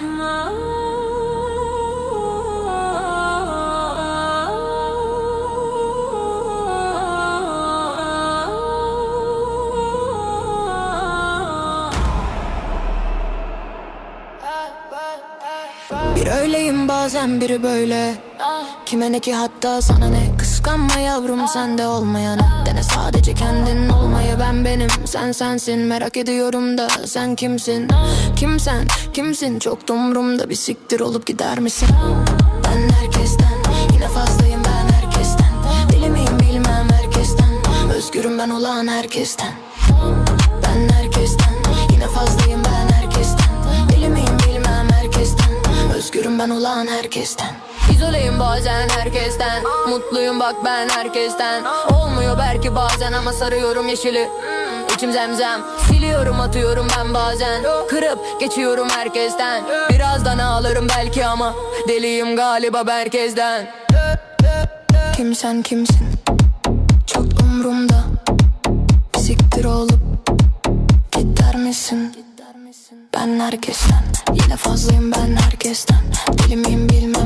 Bir öyleyim bazen biri böyle. Kime ne ki hatta sana ne? Kıskanma yavrum sende olmayanı Dene sadece olmayı Ben benim sen sensin. Merak ediyorum da sen kimsin? Kimsen kimsin? Çok da umurumda. Bir siktir olup gider misin? Ben herkesten Yine fazlayım ben herkesten. Deli miyim bilmem herkesten. Özgürüm ben olan herkesten. Ben herkesten Yine fazlayım ben herkesten. Deli miyim bilmem herkesten. Özgürüm ben olan herkesten İzoleyim bazen herkesten. Mutluyum bak ben herkesten. Olmuyor belki bazen ama sarıyorum yeşili. Hmm, İçim zemzem. Siliyorum atıyorum ben bazen. Kırıp geçiyorum herkesten. Birazdan ağlarım belki ama Deliyim galiba herkesten Kimsen kimsin? Çok umrumda. Siktir olup Gider misin? Ben herkesten. Yine fazlayım ben herkesten. Deli miyim bilmem